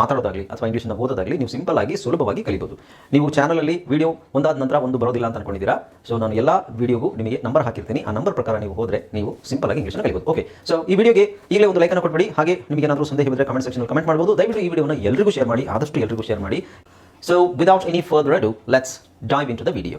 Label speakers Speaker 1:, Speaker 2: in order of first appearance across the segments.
Speaker 1: ಮಾತಾಡೋದಾಗಲಿ ಅಥವಾ ಇಂಗ್ಲೀಷನ್ನು ಓದೋದಾಗಲಿ ನೀವು ಸಿಂಪಲ್ ಆಗಿ ಸುಲಭವಾಗಿ ಕಲಿಬೋದು. ನೀವು ಚಾನಲಲ್ಲಿ ವಿಡಿಯೋ ಒಂದಾದ ನಂತರ ಒಂದು ಬರೋದಿಲ್ಲ ಅಂತ ಅನ್ಕೊಂಡಿದ್ದೀರಾ? ಸೊ ನಾನು ಎಲ್ಲ ವೀಡಿಯೋಗೂ ನಿಮಗೆ ನಂಬರ್ ಹಾಕಿರ್ತೀನಿ. ಆ ನಂಬರ್ ಪ್ರಕಾರ ನೀವು ಹೋದರೆ ನೀವು ಸಿಂಪಲ್ ಆಗಿ ಇಂಗ್ಲೀಷನ್ನು ಕಲಿಬೋದು. ಓಕೆ ಸೊ ಈ ವಿಡಿಯೋಗೆ ಈಗಲೇ ಒಂದು ಲೈಕನ್ನು ಕೊಟ್ಬಿಡಿ. ಹಾಗೆ ನಿಮಗೆ ಏನಾದರೂ ಸಂದೇಹ ಇದ್ದರೆ ಕಮೆಂಟ್ ಸೆಕ್ಷನ್ ಕಮೆಂಟ್ ಮಾಡ್ಬೋದು. ದಯವಿಟ್ಟು ಈ ವಿಡಿಯೋನ ಎಲ್ರಿಗೂ ಶೇರ್ ಮಾಡಿ. ಆದಷ್ಟು ಎಲ್ರಿಗೂ ಶೇರ್ ಮಾಡಿ. So without any further ado let's dive into the video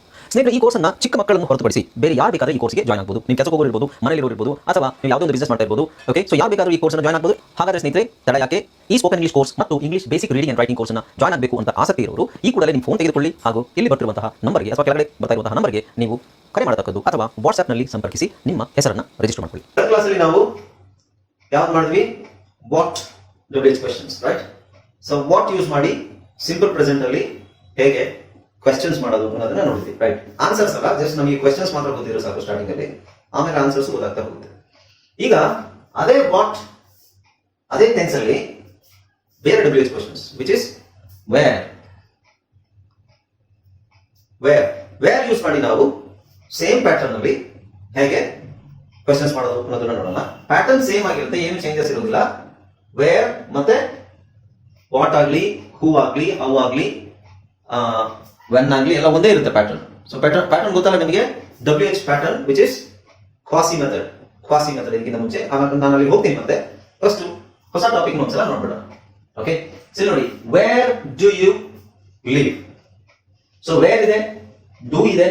Speaker 1: ಸ್ನೇಹಿತರೆ, ಈ ಕೋರ್ಸನ್ನ ಚಿಕ್ಕ ಮಕ್ಕಳನ್ನು ಹೊರತುಪಡಿಸಿ ಬೇರೆ ಯಾರು ಬೇಕಾದ್ರೆ ಈ ಕೋರ್ಸ್ಗೆ ಜಾಯ್ನ್ ಆಗ್ಬೋದು. ನೀವು ಕೆಲಸ ಹೋಗಿರ್ಬೋದು ಮನೆಯಲ್ಲಿ ಇರ್ಬೋದು, ಅಥವಾ ನೀವು ಯಾವುದೋ ಒಂದು ಬಿಸ್ನೆಸ್ ಮಾಡ್ತಾ ಇರ್ಬೋದು ಓಕೆ ಸೊ ಯಾರು ಬೇಕಾದ್ರೂ ಈ ಕೋರ್ಸ್ನ ಜಾಯ್ನ್ ಆಗ್ಬೋದು. ಹಾಗಾದ್ರೆ ಸ್ನೇಹಿತರೆ, ತಡ ಯಾಕೆ? ಈ ಸ್ಪೋಕನ್ ಇಂಗ್ಲಿಷ್ ಕೋರ್ಸ್ ಮತ್ತು English basic reading and writing ಕೋರ್ಸ್ನ ಜಾಯ್ನ್ ಆಗಬೇಕು ಅಂತ ಆಸಕ್ತಿ ಇರೋರು, ಈ ಕೂಡಲೇ ನಿಮ್ಮ ಫೋನ್ ತೆಗೆದುಕೊಳ್ಳಿ ಹಾಗೂ ಇಲ್ಲಿ ಬರ್ತಿರುವಂತಹ ನಂಬರ್ಗೆ ಅಥವಾ ಕೆಳಗಡೆ ಬರ್ತಾ ಇರುವಂತಹ ನಂಬರ್ಗೆ ನೀವು ಕರೆ ಮಾಡತಕ್ಕದ್ದು ಅಥವಾ ವಾಟ್ಸ್ಆ್ಯಪ್ನಲ್ಲಿ ಸಂಪರ್ಕಿಸಿ ನಿಮ್ಮ ಹೆಸರನ್ನ ರಿಜಿಸ್ಟರ್ ಮಾಡ್ಕೊಳ್ಳಿ.
Speaker 2: ಕ್ಲಾಸಲ್ಲಿ ನಾವು ಯಾವ್ದು ಮಾಡಿದ್ವಿ? What questions right so what use ಮಾಡಿ ಸಿಂಪಲ್ ಪ್ರೆಸೆಂಟ್ ಅಲ್ಲಿ ಹೇಗೆ ಕ್ವೆಶನ್ಸ್ ಮಾಡೋದು ಅನ್ನೋದನ್ನ ನೋಡಿದ್ವಿ ರೈಟ್ ಆನ್ಸರ್ಸ್ ಅಲ್ಲ ಜಸ್ಟ್ ನಮಗೆ ಕ್ವೆಶನ್ಸ್ ಮಾತ್ರ ಗೊತ್ತಿರೋ ಸಾಕು ಸ್ಟಾರ್ಟಿಂಗ್ ಅಲ್ಲಿ. ಆಮೇಲೆ ಆನ್ಸರ್ಸ್ ಗೊತ್ತಾಗ್ತಾ ಹೋಗುತ್ತೆ. ಈಗ ಅದೇ ವಾಟ್ ಅದೇ ಟೆನ್ಸ್ ಅಲ್ಲಿ ಬೇರೆ W H questions which is where where where use ಮಾಡಿ ನಾವು ಸೇಮ್ ಪ್ಯಾಟರ್ನ್ ಅಲ್ಲಿ ಹೇಗೆ ಕ್ವೆಶನ್ಸ್ ಮಾಡೋದು ಅನ್ನೋದನ್ನ ನೋಡೋಣ. ಪ್ಯಾಟರ್ನ್ ಸೇಮ್ ಆಗಿರುತ್ತೆ, ಏನು ಚೇಂಜಸ್ ಇರೋದಿಲ್ಲ. ವೇರ್ ಮತ್ತೆ ವಾಟ್ ಆಗ್ಲಿ ಹೂ ಆಗ್ಲಿ ಅವು ಆಗ್ಲಿ ವೆನ್ ಆಗ್ಲಿ ಎಲ್ಲ ಒಂದೇ ಇರುತ್ತೆ ಪ್ಯಾಟರ್ನ್ ಸೊ ಪ್ಯಾಟರ್ನ್ ಪ್ಯಾಟರ್ನ್ ಗೊತ್ತಲ್ಲ ನಿಮಗೆ? W H pattern which is quasi method quasi method ಇದಕ್ಕಿಂತ ಮುಂಚೆ. ನಾನು ಅಲ್ಲಿ ಹೋಗ್ತೀನಿ ಮತ್ತೆ. ಫಸ್ಟ್ ಹೊಸ ಟಾಪಿಕ್ ಒಂದ್ಸಲ ನೋಡ್ಬಿಡೋಣ. ಓಕೆ ಸರಿ ನೋಡಿ. Where do you live so where ಇದೆ? ಡೂ ಇದೆ?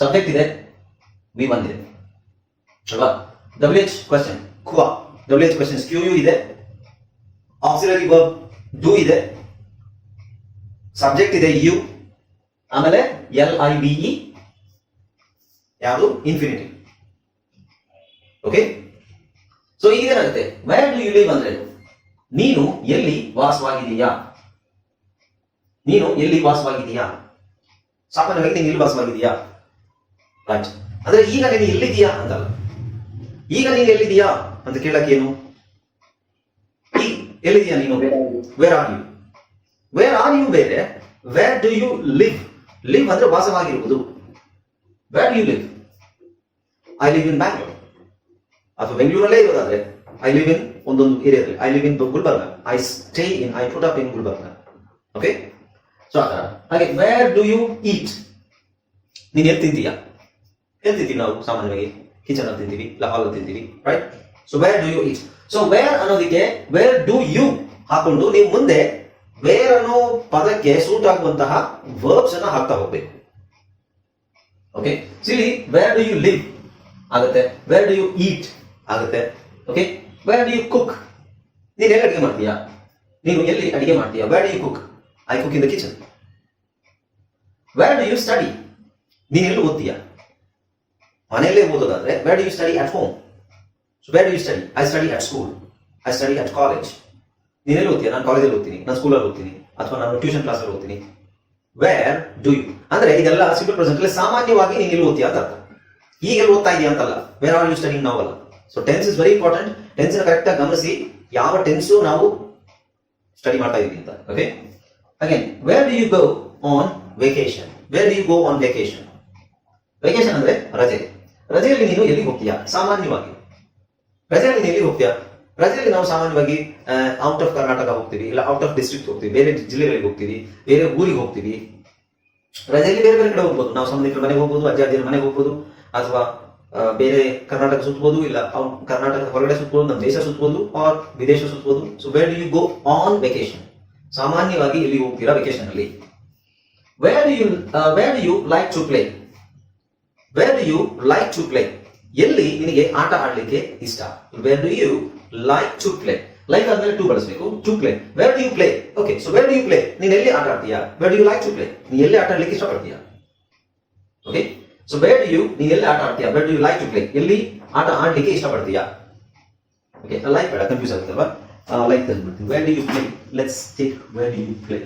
Speaker 2: ಸಬ್ಜೆಕ್ಟ್ ಇದೆ? ವಿ ಬಂದಿದೆ ಅಲ್ವಾ? W H question ಕ್ವಾ W H question Q U ಇದೆ. ಆಕ್ಸಿಲರಿ ವರ್ಬ್ ಡೂ ಇದೆ. ಸಬ್ಜೆಕ್ಟ್ ಇದೆ ಯು ಆಮೇಲೆ ಎಲ್ ಐ ಬಿ ಇ ಯಾವುದು? ಇನ್ಫಿನಿಟಿ ಓಕೆ ಸೊ ಈಗೇನಾಗುತ್ತೆ ವೇರ್ ಡು ಯು ಲಿವ್ ಅಂದ್ರೆ ನೀನು ಎಲ್ಲಿ ವಾಸವಾಗಿದೀಯಾ ನೀನು ಎಲ್ಲಿ ವಾಸವಾಗಿದೀಯಾ ಸಾಮಾನ್ಯವಾಗಿ ನೀನು ಎಲ್ಲಿ ವಾಸವಾಗಿದೀಯಾ ಅಂದ್ರೆ ಈಗ ನೀನು ಎಲ್ಲಿದೀಯಾ ಅಂತಲ್ಲ. ಈಗ ನೀನು ಎಲ್ಲಿದೀಯಾ ಅಂತ ಕೇಳಕ್ಕೆ ಏನು? ಎಲ್ಲಿದೀಯಾ ನೀನು? Where are you where are you ಬೇರೆ? Where do you live live ಅಂದ್ರೆ ವಾಸವಾಗಿರುವುದು. What you live I live in Bangalore ಅಥವಾ ಬೆಂಗಳೂರಲ್ಲೇ ಇರೋದಾದ್ರೆ ಐ ಲಿವ್ ಇನ್ ಒಂದೊಂದು ಏರಿಯಾದಲ್ಲಿ I live in Gulbarga I stay in I put up in Gulbarga okay so ಆತರ ಹಾಗೆ wear do you ಈಟ್ ನೀನು ಎಲ್ಲಿ ತಿಂತೀಯಾ ಎಲ್ಲಿ ತಿಂತೀವಿ ನಾವು, ಸಾಮಾನ್ಯವಾಗಿ. ಕಿಚನ್ ಅಲ್ಲಿ ತಿಂತೀವಿ ಇಲ್ಲ ಹಾಲ್ ಅಲ್ಲಿ ತಿಂತೀವಿ right so where do you eat so where ಅನ್ನೋದಕ್ಕೆ ವೇರ್ ಡು ಯು ಹಾಕೊಂಡು ನೀವು ಮುಂದೆ ವೇರ್ ಅನ್ನೋ ಪದಕ್ಕೆ ಸೂಟ್ ಆಗುವಂತಹ ವರ್ಬ್ಸ್ ಅನ್ನ ಹಾಕ್ತಾ ಹೋಗ್ಬೇಕು. ಓಕೆ ಸಿಲಿ ವೇರ್ ಡು ಯು ಲಿವ್ ಆಗುತ್ತೆ. ವೇರ್ ಡು ಯು ಈಟ್ ಆಗುತ್ತೆ. Okay where do you cook ನೀನು ಹೇಗೆ ಅಡುಗೆ ಮಾಡ್ತೀಯಾ? ನೀನು ಎಲ್ಲಿ ಅಡುಗೆ ಮಾಡ್ತೀಯಾ? Where do you cook I cook in the kitchen where do you study ನೀನು ಎಲ್ಲಿ ಓದ್ತೀಯಾ? ಮನೆಯಲ್ಲೇ ಓದೋದಾದ್ರೆ where do you study at home where do you study I study at school I study at college ನೀನು ಓದ್ತೀಯ? ನಾನು ಕಾಲೇಜಲ್ಲಿ ಓದ್ತೀನಿ, ನಾನು ಸ್ಕೂಲಲ್ಲಿ ಓದ್ತೀನಿ, ಅಥವಾ ನಾನು ಟ್ಯೂಷನ್ ಕ್ಲಾಸಲ್ಲಿ ಓದ್ತೀನಿ. ವೇರ್ ಡೂ ಯು ಅಂದ್ರೆ ಇದೆಲ್ಲ ಸಿಂಪಲ್ ಪ್ರೆಸೆಂಟ್ ಅಲ್ಲಿ ಸಾಮಾನ್ಯವಾಗಿ ನೀನು ಎಲ್ಲಿ ಓದ್ತೀಯ ಅಂತ ಅರ್ಥ. ಈಗ ಎಲ್ಲಿ ಓದ್ತಾ ಇದೆಯಾ ಅಂತಲ್ಲ. ವೇರ್ ಆರ್ ಯು ಸ್ಟಡಿಂಗ್ ನಾವು ಅಲ್ಲ. So tense is very important tense correct ಆಗಿ ಗಮನಿಸಿ, ಯಾವ ಟೆನ್ಸು ನಾವು ಸ್ಟಡಿ ಮಾಡ್ತಾ ಇದೀವಿ ಅಂತ. Okay again where do you go on vacation where do you go on vacation vacation ಅಂದ್ರೆ ರಜೆ. ರಜೆಯಲ್ಲಿ ನೀನು ಎಲ್ಲಿ ಹೋಗ್ತೀಯಾ? ಸಾಮಾನ್ಯವಾಗಿ. ರಜೆಯಲ್ಲಿ ನೀನು ಎಲ್ಲಿ ಹೋಗ್ತೀಯಾ? ರಜೆಯಲ್ಲಿ ನಾವು ಸಾಮಾನ್ಯವಾಗಿ ಔಟ್ ಆಫ್ ಕರ್ನಾಟಕ ಹೋಗ್ತೀವಿ, ಇಲ್ಲ ಔಟ್ ಆಫ್ ಡಿಸ್ಟ್ರಿಕ್ಟ್ ಹೋಗ್ತೀವಿ, ಬೇರೆ ಜಿಲ್ಲೆಗಳಿಗೆ ಹೋಗ್ತೀವಿ, ಬೇರೆ ಊರಿಗೆ ಹೋಗ್ತೀವಿ. ರಜೆಯಲ್ಲಿ ಬೇರೆ ಬೇರೆ ಕಡೆ ಹೋಗ್ಬೋದು. ನಾವು ಸಂಬಂಧಿಕರ ಮನೆಗೆ ಹೋಗ್ಬೋದು, ಅಜ್ಜ ಅಜ್ಜಿಯ ಮನೆಗೆ ಹೋಗ್ಬೋದು, ಅಥವಾ ಬೇರೆ ಕರ್ನಾಟಕ ಸುತ್ತಬಹುದು ಇಲ್ಲ ಕರ್ನಾಟಕ ಹೊರಗಡೆ ಸುತ್ತಬಹುದು ನಮ್ಮ ದೇಶ ಸುತ್ತಬಹುದು ಆರ್ ವಿದೇಶ ಸುತ್ತಬಹುದು so where you go on vacation ಸಾಮಾನ್ಯವಾಗಿ ಇಲ್ಲಿ ಹೋಗ್ತೀರಾ ವೆಕೇಶನ್ ಅಲ್ಲಿ where you where you like to play where you like to play ಎಲ್ಲಿ ನಿನಗೆ ಆಟ ಆಡ್ಲಿಕ್ಕೆ ಇಷ್ಟ? Where do you like to play like ಆದ್ಮೇಲೆ ಟು ಬಳಸಬೇಕು. To play where do you play okay so where do you play ನೀನ್ ಎಲ್ಲಿ ಆಟ ಆಡ್ತೀಯಾ? Where do you like to play ನೀನ್ ಎಲ್ಲಿ ಆಟ ಆಡ್ಲಿಕ್ಕೆ ಇಷ್ಟಪಡ್ತೀಯಾ? Okay so where do you ನೀನ್ ಎಲ್ಲಿ ಆಟ ಆಡ್ತೀಯಾ? Where do you like to play ಎಲ್ಲಿ ಆಟ ಆಡ್ಲಿಕ್ಕೆ ಇಷ್ಟಪಡ್ತೀಯಾ? ಓಕೆ ಲೈಕ್ ಬೇಡ ಕನ್ಫ್ಯೂಸ್ ಆಗುತ್ತಲ್ವಾ? Like ತಂದ್ಬಿಡ್ತೀವಿ where do you play let's take where do you play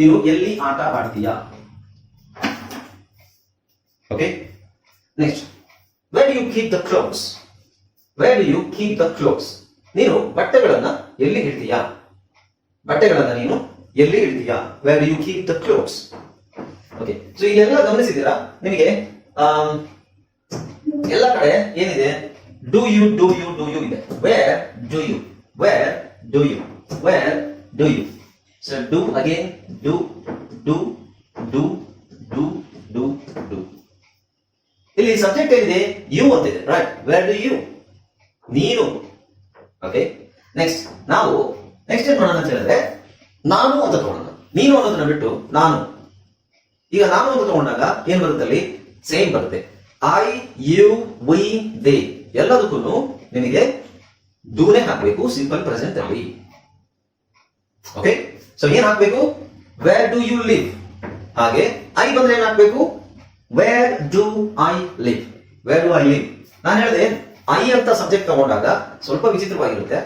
Speaker 2: ನೀವು ಎಲ್ಲಿ ಆಟ ಆಡ್ತೀಯಾ? Okay next you keep keep the Where do you keep the clothes? ನೀನು ಬಟ್ಟೆಗಳನ್ನ ಎಲ್ಲಿ ಇಡ್ತೀಯಾ? ಬಟ್ಟೆಗಳನ್ನ ನೀನು ಎಲ್ಲಿ ಇಡ್ತೀಯಾ? Where you keep the clothes okay so ಇಲ್ಲೆಲ್ಲ ಗಮನಿಸಿದ್ದೀರಾ? ನಿಮಗೆ ಎಲ್ಲ ಕಡೆ ಏನಿದೆ? Do you do you do you ಇದೆ. Where do you where do you where do you so do again do do do do do ಇಲ್ಲಿ ಸಬ್ಜೆಕ್ಟ್ ಏನಿದೆ? You ಅಂತಿದೆ ರೈಟ್ ವೆರ್ ಡು ಯು ನೀನು. ಓಕೆ ನೆಕ್ಸ್ಟ್ ನಾವು next ಏನ್ ಮಾಡೋಣ ಅಂತ ಹೇಳಿದ್ರೆ, ನಾನು ಅಂತ ತಗೊಳ್ಳೋಣ ನೀನು ಅನ್ನೋದನ್ನ ಬಿಟ್ಟು ನಾನು. ಈಗ ನಾನು ಅಂತ ತಗೊಂಡಾಗ ಏನ್ ಬರುತ್ತೆ ಅಲ್ಲಿ? ಸೇಮ್ ಬರುತ್ತೆ. ಐ ಯು ವಿ ದೇ ಎಲ್ಲದಕ್ಕೂ ನಿನಗೆ ದೂನೆ ಹಾಕಬೇಕು ಸಿಂಪಲ್ ಪ್ರೆಸೆಂಟ್ ಅಲ್ಲಿ. ಓಕೆ ಸೊ ಏನ್ ಹಾಕ್ಬೇಕು? ವೇರ್ ಡು ಯು ಲಿವ್ ಹಾಗೆ ಐ ಬಂದ್ರೆ ಏನ್ ಹಾಕ್ಬೇಕು? Where do I live where do I live ನಾನು ಹೇಳಿದೆ ಐ ಅಂತ ಸಬ್ಜೆಕ್ಟ್ ತಗೊಂಡಾಗ ಸ್ವಲ್ಪ ವಿಚಿತ್ರವಾಗಿರುತ್ತೆ.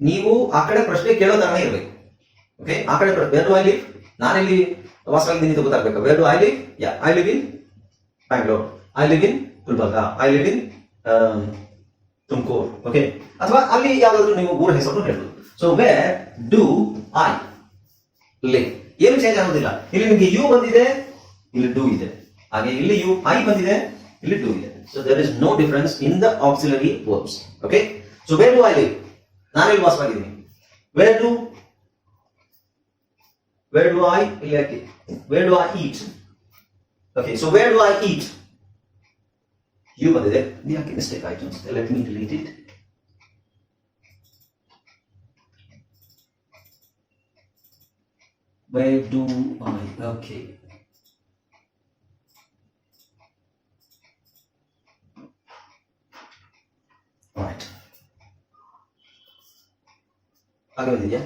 Speaker 2: ನೀವು ಆ ಕಡೆ ಪ್ರಶ್ನೆ ಕೇಳೋ ತರನೇ ಇರಬೇಕು. ಓಕೆ ಆ ಕಡೆ ವೇರ್ ಡು ಐ ಲಿವ್ ನಾನಿಲ್ಲಿ ವಾಸವಾಗಿದ್ದೀನಿ ಅಂತ ಗೊತ್ತಾಗಬೇಕು. Where do I live yeah I live in Bangalore I live in Gulbarga I live in Tumakuru okay ಅಥವಾ ಅಲ್ಲಿ ಯಾವ್ದಾದ್ರು ನೀವು ಊರ ಹೆಸರು ಹೇಳ್ಬೋದು. So where do I live ಏನು ಚೇಂಜ್ ಆಗೋದಿಲ್ಲ. ಇಲ್ಲಿ ನಿಮಗೆ ಯು ಬಂದಿದೆ, ಇಲ್ಲಿ ಡೂ ಇದೆ. ಹಾಗೆ ಇಲ್ಲಿ ಯು ಐ ಬಂದಿದೆ ಇಲ್ಲಿ ಡೂ ಇದೆ so there is no difference in the auxiliary verbs okay so where do I live ನಾನು ಇಲ್ಲಿ ವಾಸವಾಗಿದ್ದೀನಿ where do where do I ಇಲ್ಲಿ ಹಾಕಿ where do I eat okay so where do I eat you ಬಂದಿದೆ ಯಾಕೆ mistake ಆಯ್ತು ಅನ್ಸುತ್ತೆ let me delete it Where do I? Okay. ಹಾಗೆ ಬಂದಿದ್ಯಾ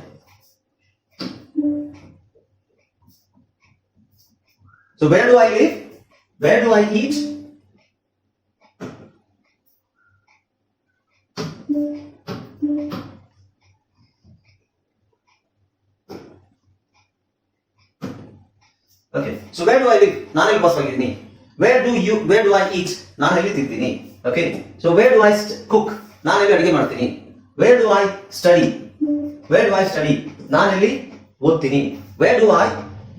Speaker 2: So, where do I live? Where do I eat? Okay so where do I live ನಾನು ಎಲ್ಲಿ ವಾಸವಾಗಿದ್ದೀನಿ where do you where do I eat ನಾನು ಎಲ್ಲಿ ತಿಂತೀನಿ okay so where do I cook ನಾನು ಎಲ್ಲಿ ಅಡಿಗೆ ಮಾಡ್ತೀನಿ where do I study where do I study ನಾನು ಎಲ್ಲಿ ಓದ್ತೀನಿ where do I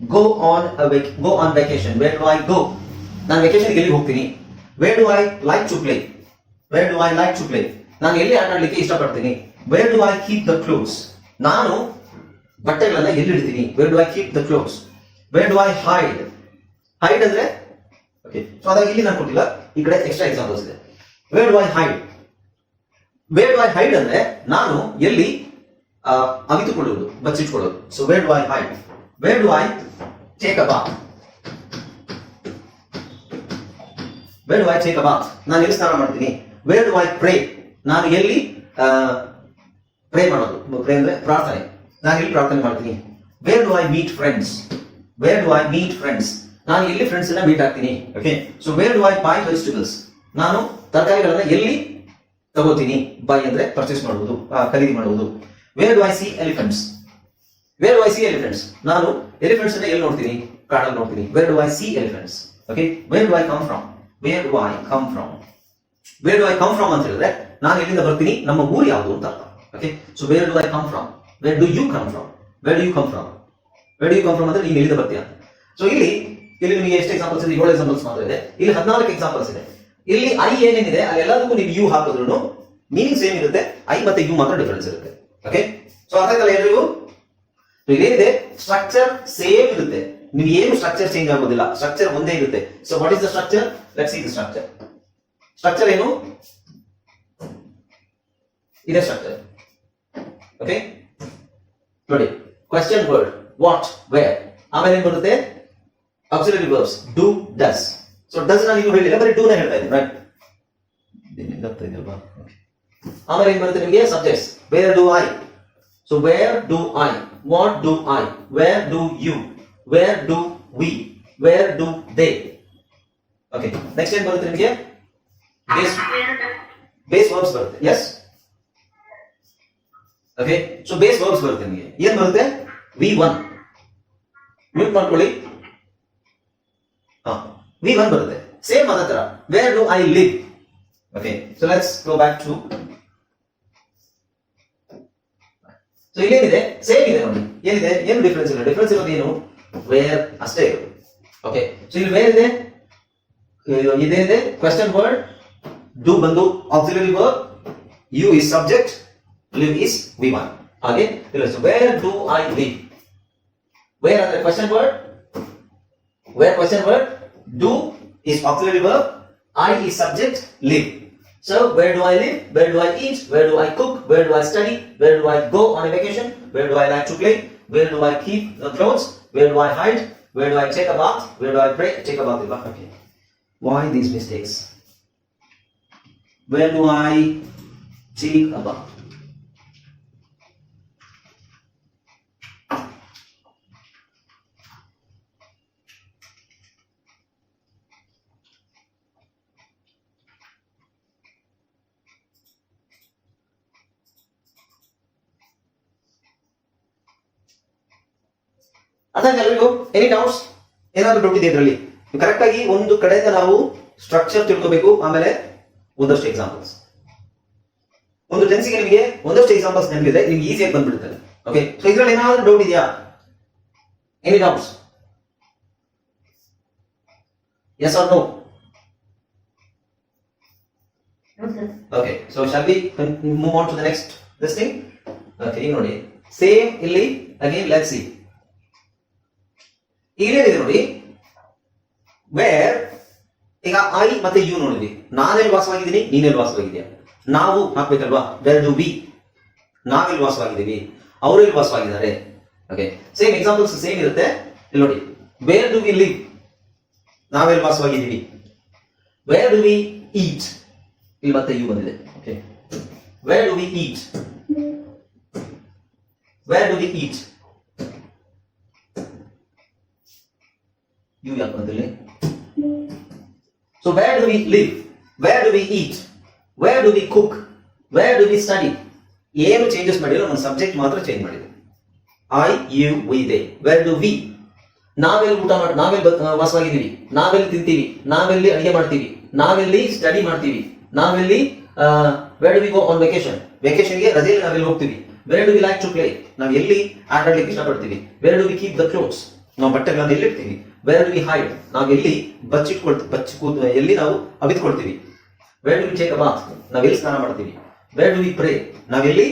Speaker 2: go on go on vacation where do I go ನಾನು ವೆಕೇಶನ್ ಎಲ್ಲಿ ಹೋಗ್ತೀನಿ where do I like to play where do I like to play ನಾನು ಎಲ್ಲಿ ಆಟ ಆಡಲಿಕ್ಕೆ ಇಷ್ಟಪಡ್ತೀನಿ where do I keep the clothes ನಾನು ಬಟ್ಟೆಗಳನ್ನ ಎಲ್ಲಿ ಇಡ್ತೀನಿ where do I keep the clothes where do I hide hide ಅಂದ್ರೆ ಓಕೆ ಸೊ ಅದಾಗ ಇಲ್ಲಿ ನಾನು ಕೊಟ್ಟಿಲ್ಲ ಈ ಕಡೆ ಎಕ್ಸ್ಟ್ರಾ ಎಕ್ಸಾಂಪಲ್ಸ್ ಇದೆ where do I hide where do I hide ಅಂದ್ರೆ ನಾನು ಎಲ್ಲಿ ಅವಿತುಕೊಳ್ಳುವುದು ಬಚ್ಚಿಟ್ಕೊಳ್ಳೋದು so where do I hide where do I take a bath where do I take a bath ನಾನು ಎಲ್ಲಿ ಸ್ನಾನ ಮಾಡ್ತೀನಿ? ವೇರ್ ಡು ಐ ಪ್ರೇ ನಾನು ಎಲ್ಲಿ ಪ್ರೇ ಮಾಡೋದು? ಪ್ರೇ ಅಂದ್ರೆ ಪ್ರಾರ್ಥನೆ. ನಾನು ಎಲ್ಲಿ ಪ್ರಾರ್ಥನೆ ಮಾಡ್ತೀನಿ? Where do I meet friends where do I meet friends ನಾನು ಎಲ್ಲಿ ಫ್ರೆಂಡ್ಸ್ ಎಲ್ಲ ಮೀಟ್ ಆಗ್ತೀನಿ? Okay so where do I buy vegetables ನಾನು ತರಕಾರಿಗಳನ್ನ ಎಲ್ಲಿ ತಗೋತೀನಿ? ಬೈ ಅಂದ್ರೆ ಪರ್ಚೇಸ್ ಮಾಡುವುದು ಖರೀದಿ ಮಾಡುವುದು. Where do I see elephants where do I see elephants ನಾನು ಎಲಿಫೆಂಟ್ಸ್ ಅನ್ನ ಎಲ್ಲಿ ನೋಡ್ತೀನಿ? ಕಾಡಲ್ಲಿ ನೋಡ್ತೀನಿ. Where do I see elephants okay where do I come from where do I come from where do I come from ಅಂತ ಹೇಳಿದ್ರೆ, ನಾನು ಎಲ್ಲಿಂದ ಬರ್ತೀನಿ? ನಮ್ಮ ಊರು ಯಾವುದು ಅಂತ okay so where do I come from where do you come from where do you come from where do you come from ಅಂದ್ರೆ ನೀನು ಎಲ್ಲಿಂದ ಬರ್ತೀಯ? ಸೊ ಇಲ್ಲಿ ಇಲ್ಲಿ ನಿಮಗೆ ಎಷ್ಟು ಎಕ್ಸಾಂಪಲ್ಸ್ ಇದೆ? ಏಳು ಎಕ್ಸಾಂಪಲ್ಸ್ ಮಾತ್ರ ಇದೆ. ಇಲ್ಲಿ ಹದಿನಾಲ್ಕು ಎಕ್ಸಾಂಪಲ್ಸ್ ಇದೆ. ಇಲ್ಲಿ ಐ ಏನೇನಿದೆ? ಅಲ್ಲಿ ಎಲ್ಲದಕ್ಕೂ ನೀವು ಯು ಹಾಕಿದ್ರು ಮೀನಿಂಗ್ ಸೇಮ್ ಇರುತ್ತೆ. ಐ ಮತ್ತೆ ಯು ಮಾತ್ರ ಡಿಫರೆನ್ಸ್ ಇರುತ್ತೆ. ಓಕೆ ಸೊ ಅರ್ಥ ಆಯ್ತಲ್ಲ ಎಲ್ರಿಗೂ? ಇದೇನಿದೆ? ಸ್ಟ್ರಕ್ಚರ್ ಸೇಮ್ ಇರುತ್ತೆ. ನಿಮ್ಗೆ ಏನು ಸ್ಟ್ರಕ್ಚರ್ ಚೇಂಜ್ ಆಗೋದಿಲ್ಲ. ಸ್ಟ್ರಕ್ಚರ್ ಒಂದೇ ಇರುತ್ತೆ. So what is the structure let's see the structure structure ಏನು? ಇದೆ ಸ್ಟ್ರಕ್ಚರ್ ಓಕೆ ನೋಡಿ ಕ್ವೆಶ್ಚನ್ ವರ್ಡ್ ವಾಟ್ ವೇರ್ ಆಮೇಲೆ ಏನ್ ಬರುತ್ತೆ? Absolute verbs do does so does ನಾನು ನೀವು ಹೇಳಿಲ್ಲ, ಬರೀ ಡೂ ನ ಹೇಳ್ತಾ ಇದ್ದೀನಿ ರೈಟ್ ಆಮೇಲೆ ಏನ್ ಬರುತ್ತೆ ನಿಮಗೆ? Subjects where do I so where do I what do I where do you where do we where do they okay next ಏನ್ ಬರುತ್ತೆ ನಿಮಗೆ ಬೇಸ್ ಬೇಸ್ ವರ್ಬ್ಸ್ ಬರುತ್ತೆ yes okay so base verbs ಬರುತ್ತೆ ನಿಮಗೆ ಏನ್ ಬರುತ್ತೆ ವಿ ಒನ್ ಮ್ಯೂಟ್ ಮಾಡ್ಕೊಳ್ಳಿ ಹಾ ವಿ ಒನ್ ಬರುತ್ತೆ ಸೇಮ್ ಅದೇ ತರ where do I live okay so let's go back to so ಇಲ್ಲೇನಿದೆ same ಇದೆ ನೋಡಿ ಏನಿದೆ ಏನು ಡಿಫ್ರೆನ್ಸ್ ಇಲ್ಲ ಡಿಫ್ರೆನ್ಸ್ ಇರೋದು ಏನು ವೇರ್ ಅಷ್ಟೇ ಇರೋದು ಓಕೆ ಸೊ ಇಲ್ಲಿ ವೇರ್ ಇದೆ ಇದು ಇದೇನಿದೆ ಕ್ವೆಶ್ಚನ್ ವರ್ಡ್ ಡೂ ಬಂದು auxiliary verb you is subject live is we one ಹಾಗೆ where do I live where ಅಂದ್ರೆ question word where question word do is auxiliary verb I is subject live So where do I live? Where do I eat? Where do I cook? Where do I study? Where do I go on a vacation? Where do I like to play? Where do I keep the clothes? Where do I hide? Where do I take a bath? Where do I pray? Take a bath. Okay. Why these mistakes? Where do I take a bath? ಎಲ್ರಿಗೂ any doubts ಏನಾದ್ರು doubt ಇದೆ ಇದರಲ್ಲಿ correct ಆಗಿ ಒಂದು ಕಡೆಯಿಂದ ನಾವು structure ತಿಳ್ಕೋಬೇಕು, ಆಮೇಲೆ ಒಂದಷ್ಟು ಎಕ್ಸಾಂಪಲ್ಸ್ ಒಂದು ಟೆನ್ಸಿಗೆ ನಿಮಗೆ ಒಂದಷ್ಟು ಎಕ್ಸಾಂಪಲ್ಸ್ ನೆನಪಿದ್ರೆ ನಿಮ್ಗೆ ಈಸಿಯಾಗಿ ಬಂದ್ಬಿಡುತ್ತೆ ಓಕೆ ಸೊ ಇದ್ರಲ್ಲಿ ಏನಾದ್ರು ಡೌಟ್ ಇದೆಯಾ? Any doubts yes or no okay so shall we move on to the next this thing okay ಈಗ ನೋಡಿ. ಸೇಮ್ ಇಲ್ಲಿ ಅಗೇನ್ ಲೆಟ್ ಸಿ ಇಲ್ಲೇನಿದೆ ನೋಡಿ? ವೇರ್ ಈಗ ಐ ಮತ್ತೆ ಯು ನೋಡಿದ್ವಿ. ನಾನೆಲ್ಲಿ ವಾಸವಾಗಿದ್ದೀನಿ, ನೀನೆಲ್ಲಿ ವಾಸವಾಗಿದೆಯಾ ನಾವು ಹಾಕ್ಬೇಕಲ್ವಾ? ವೇರ್ ಡು ಬಿ ನಾವೆಲ್ಲಿ ವಾಸವಾಗಿದ್ದೀವಿ. ಅವರೆಲ್ಲಿ ವಾಸವಾಗಿದ್ದಾರೆ. ಓಕೆ ಸೇಮ್ ಎಕ್ಸಾಂಪಲ್ಸ್ ಸೇಮ್ ಇರುತ್ತೆ. ಇಲ್ಲಿ ನೋಡಿ. ವೇರ್ ಡು ವಿ ಲಿವ್ ನಾವೆಲ್ಲಿ ವಾಸವಾಗಿದ್ದೀವಿ. ವೇರ್ ಡು ವಿ ಈಟ್ ಇಲ್ಲಿ ಮತ್ತೆ ಯು ಬಂದಿದೆ. Okay where do we eat where do we eat you ಯಾಕೆ ಬಂದಿಲ್ಲ so where do we live where do we eat where do we cook where do we study ಏನು changes ಮಾಡಿಲ್ಲ ನಮ್ಮ subject ಮಾತ್ರ change ಮಾಡಿದೆ I you we they where do we ನಾವೆಲ್ಲಿ ಊಟ ಮಾಡಿ ನಾವೆಲ್ಲಿ ವಾಸವಾಗಿದ್ದೀವಿ? ನಾವೆಲ್ಲಿ ತಿಂತೀವಿ? ನಾವೆಲ್ಲಿ ಅಡಿಗೆ ಮಾಡ್ತೀವಿ? ನಾವೆಲ್ಲಿ ಸ್ಟಡಿ ಮಾಡ್ತೀವಿ? ನಾವೆಲ್ಲಿ where do we go on vacation ವೆಕೇಶನ್ಗೆ ರಜೆಯಲ್ಲಿ ನಾವೆಲ್ಲಿ ಹೋಗ್ತೀವಿ? Where do we like to play ನಾವು ಎಲ್ಲಿ ಆಟಾಡ್ಲಿಕ್ಕೆ ಇಷ್ಟಪಡ್ತೀವಿ? Where do we keep the clothes ನಾವು ಬಟ್ಟೆಗಳನ್ನು ಎಲ್ಲಿಡ್ತೀವಿ ವೇರ್ ವಿ ಹೈಡ್ ನಾವು ಎಲ್ಲಿ ಬಚ್ಚಿಟ್ಕೊಳ್ತೀವಿ ಬಚ್ಚಿ ಕೂತ್ ಎಲ್ಲಿ ನಾವು ಅವಿತ್ಕೊಳ್ತೀವಿ where we take a bath ನಾವು ಎಲ್ಲಿ ಸ್ನಾನ ಮಾಡ್ತೀವಿ? ವೆರ್ ಡು ವಿ ಪ್ರೇ ನಾವೆಲ್ಲಿ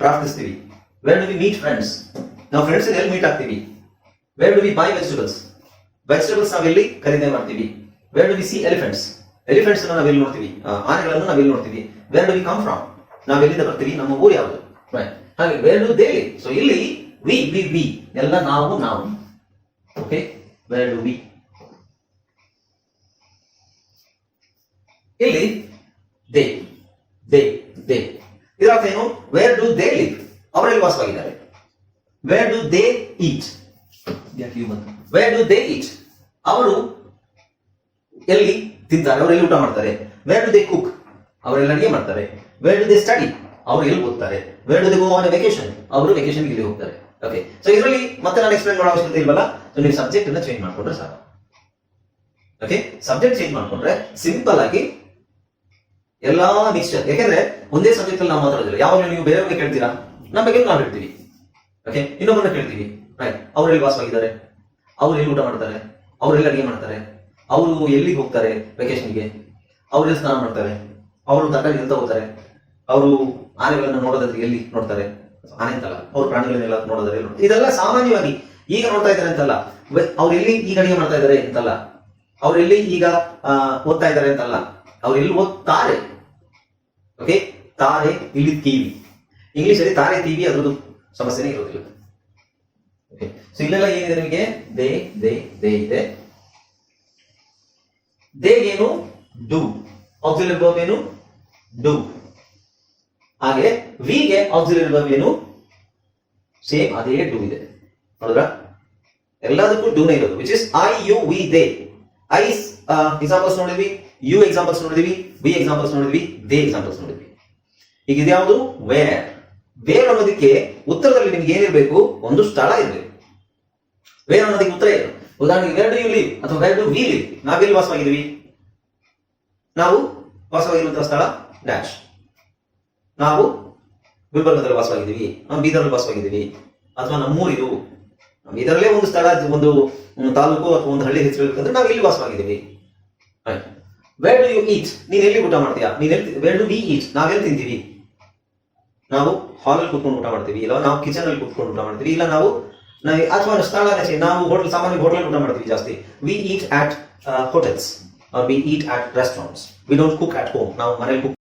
Speaker 2: ಪ್ರಾರ್ಥಿಸ್ತೀವಿ? Where do we meet friends ನಾವು ಫ್ರೆಂಡ್ಸ್ ಎಲ್ಲಿ ಮೀಟ್ ಆಗ್ತೀವಿ? Where do we buy vegetables vegetables ಎಲ್ಲಿ ಖರೀದಿ ಮಾಡ್ತೀವಿ? Where do we see elephants elephants ನಾವೆಲ್ಲಿ ನೋಡ್ತೀವಿ? ಆನೆಗಳನ್ನು ನಾವೆಲ್ಲಿ ನೋಡ್ತೀವಿ? ವೆರ್ ಡು ವಿ ಕಮ್ ನಾವು ಎಲ್ಲಿಂದ ಬರ್ತೀವಿ? ನಮ್ಮ ಊರು ಯಾವುದು. ಹಾಗೆ ವೆರ್ ಡು ದೇ ಸೊ ಇಲ್ಲಿ ವಿ ವಿ ವಿ ಎಲ್ಲ ನಾವು ನಾವು. Okay where do we? ಇಲ್ಲಿ ದೇ ದೇ ದೇ ಇದರ ಅರ್ಥ ಏನು? ವೇರ್ ಡು ದೇ ಲಿವ್ ಅವರಲ್ಲಿ ವಾಸವಾಗಿದ್ದಾರೆ. Where do they eat where do they eat ಅವರು ಎಲ್ಲಿ ತಿಂತಾರೆ? ಅವರು ಎಲ್ಲಿ ಊಟ ಮಾಡ್ತಾರೆ? ವೇರ್ ಡು ದೇ ಕುಕ್ ಅವರೆಲ್ಲ ಅಡಿಗೆ ಮಾಡ್ತಾರೆ. ವೇರ್ ಡು ದೇ ಸ್ಟಡಿ ಅವರು ಎಲ್ಲಿ ಓದ್ತಾರೆ? Where do they go on vacation ಅವರು ವೆಕೇಶನ್ ಇಲ್ಲಿ ಹೋಗ್ತಾರೆ? ಓಕೆ ಸೊ ಇದರಲ್ಲಿ ಮತ್ತೆ ನಾನು ಎಕ್ಸ್ಪ್ಲೇನ್ ಮಾಡೋ ಅವಶ್ಯಕತೆ ಇಲ್ವಲ್ಲ? ಸೊ ನೀವು ಸಬ್ಜೆಕ್ಟ್ ಅನ್ನ ಚೇಂಜ್ ಮಾಡ್ಕೊಂಡ್ರೆ ಸಾಕು. ಓಕೆ ಸಬ್ಜೆಕ್ಟ್ ಚೇಂಜ್ ಮಾಡ್ಕೊಂಡ್ರೆ ಸಿಂಪಲ್ ಆಗಿ ಎಲ್ಲಾ ಮಿಕ್ಸ್ಚರ್ ಯಾಕೆಂದ್ರೆ ಒಂದೇ ಸಬ್ಜೆಕ್ಟ್ ಅಲ್ಲಿ ನಾವು ಮಾತಾಡೋದಿಲ್ಲ. ಯಾವಾಗಲೂ ನೀವು ಬೇರೆಯವ್ರಿಗೆ ಕೇಳ್ತೀರಾ? ನಮ್ಮ ಬಗ್ಗೆ ನಾವು ಹೇಳ್ತೀವಿ ಓಕೆ ಇನ್ನೊಬ್ಬರನ್ನ ಕೇಳ್ತೀವಿ. ರೈಟ್ ಅವ್ರು ಎಲ್ಲಿ ವಾಸವಾಗಿದ್ದಾರೆ ಅವ್ರು ಎಲ್ಲಿ ಊಟ ಮಾಡ್ತಾರೆ? ಅವ್ರು ಎಲ್ಲಿ ಅಡಿಗೆ ಮಾಡ್ತಾರೆ? ಅವರು ಎಲ್ಲಿಗೆ ಹೋಗ್ತಾರೆ ವೆಕೇಶನ್ಗೆ ಅವ್ರು ಎಲ್ಲಿ ಸ್ನಾನ ಮಾಡ್ತಾರೆ? ಅವರು ತರಕಾರಿ ಎಂತ ಹೋಗ್ತಾರೆ ಅವರು ಆನೆಗಳನ್ನು ನೋಡೋದಾದ್ರೆ ಎಲ್ಲಿ ನೋಡ್ತಾರೆ? ಆನೆ ಅಂತಲ್ಲ, ಅವ್ರ ಪ್ರಾಣಿಗಳನ್ನೆಲ್ಲ ನೋಡೋದಾದ್ರೆ ಇದೆಲ್ಲ ಸಾಮಾನ್ಯವಾಗಿ ಈಗ ನೋಡ್ತಾ ಇದ್ದಾರೆ ಅಂತಲ್ಲ ಅವ್ರೆಲ್ಲಿ ಈಗ ಅಡಿಗೆ ಮಾಡ್ತಾ ಇದ್ದಾರೆ ಅಂತಲ್ಲ, ಅವ್ರು ಎಲ್ಲಿ ಈಗ ಓದ್ತಾ ಇದ್ದಾರೆ ಅಂತಲ್ಲ ಅವ್ರೆಲ್ಲಿ ಓದ್ತಾರೆ ಓಕೆ? ತಾರೆ ಇಲ್ಲಿ ಇಂಗ್ಲಿಷ್ ಅಲ್ಲಿ ತಾರೆ ಟಿವಿ ಅದ್ರದ್ದು ಸಮಸ್ಯೆನೇ ಇರೋದಿಲ್ಲ. ಸೊ ಇಲ್ಲೆಲ್ಲ ಏನಿದೆ ನಿಮಗೆ? ದೇ ದೇ ದೇ ಇದೆ. ದೇಗೇನು? ಡು. ಆಕ್ಸಿಲರಿ ವರ್ಬ್ ಏನು? ಡು. ಹಾಗೆ ವಿಗೆ ಆಕ್ಸಿಲರಿ ವರ್ಬ್ ಏನು ಸೇಮ್ ಅದೇ ಡೂ ಇದೆ. ನೋಡಿದ್ರ? ಎಲ್ಲದಕ್ಕೂ ಡೂನೇ ಇರೋದು which is I you we they I examples ನೋಡಿದ್ವಿ ಯು ಎಕ್ಸಾಂಪಲ್ಸ್ ನೋಡಿದ್ವಿ ವಿ ಎಕ್ಸಾಂಪಲ್ಸ್ ನೋಡಿದ್ವಿ ದೇ ಎಕ್ಸಾಂಪಲ್ಸ್ ನೋಡಿದ್ವಿ. ಈಗ ಇದ್ಯಾವುದು ವೇರ್ ವೇರ್ ಅನ್ನೋದಕ್ಕೆ ಉತ್ತರದಲ್ಲಿ ನಿಮ್ಗೆ ಏನಿರಬೇಕು? ಒಂದು ಸ್ಥಳ ಇರಬೇಕು. ವೇರ್ ಅನ್ನೋದಕ್ಕೆ ಉತ್ತರ ಏನು? ಉದಾಹರಣೆಗೆ ವೇರ್ ಡು ಯು ಲೀವ್ ಅಥವಾ ವೇರ್ ಡು ವಿ ಲೀವ್ ನಾವೆಲ್ಲಿ ವಾಸವಾಗಿದ್ದೀವಿ. ನಾವು ವಾಸವಾಗಿರುವಂತಹ ಸ್ಥಳ ಡ್ಯಾಶ್ ನಾವು ಗುಲ್ಬರ್ಗದಲ್ಲಿ ವಾಸವಾಗಿದ್ದೀವಿ, ನಾವು ಬೀದರ್ನಲ್ಲಿ ವಾಸವಾಗಿದ್ದೀವಿ. ಅಥವಾ ನಮ್ಮೂರಿದು, ನಮ್ಮ ಇದರಲ್ಲೇ ಒಂದು ಸ್ಥಳ, ಒಂದು ತಾಲೂಕು ಅಥವಾ ಒಂದು ಹಳ್ಳಿ ಹೆಸರು ಇರ್ತಂದ್ರೆ ನಾವು ಇಲ್ಲಿ ವಾಸವಾಗಿದ್ದೀವಿ. ವೇರ್ ಡು ಯು ಈಟ್ ನೀನ್ ಎಲ್ಲಿ ಊಟ ಮಾಡ್ತೀಯಾ? ನೀನ್ ಎಲ್ಲಿ ವೇರ್ ಡು ವಿ ಈಟ್ ನಾವೆಲ್ಲಿ ತಿಂತೀವಿ? ನಾವು ಹಾಲಲ್ಲಿ ಕುತ್ಕೊಂಡು ಊಟ ಮಾಡ್ತೀವಿ, ಇಲ್ಲ ನಾವು ಕಿಚನ್ ಅಲ್ಲಿ ಕೂತ್ಕೊಂಡು ಊಟ ಮಾಡ್ತೀವಿ, ಇಲ್ಲ ನಾವು ನಾವು ಅಥವಾ ಸ್ಥಳ ನಾವು ಹೋಟೆಲ್ ಸಾಮಾನ್ಯ ಹೋಟೆಲ್ ಊಟ ಮಾಡ್ತೀವಿ ಜಾಸ್ತಿ. We eat at hotels we eat at restaurants we don't cook at home ನಾವು ಮನೇಲಿ ಕುಕ್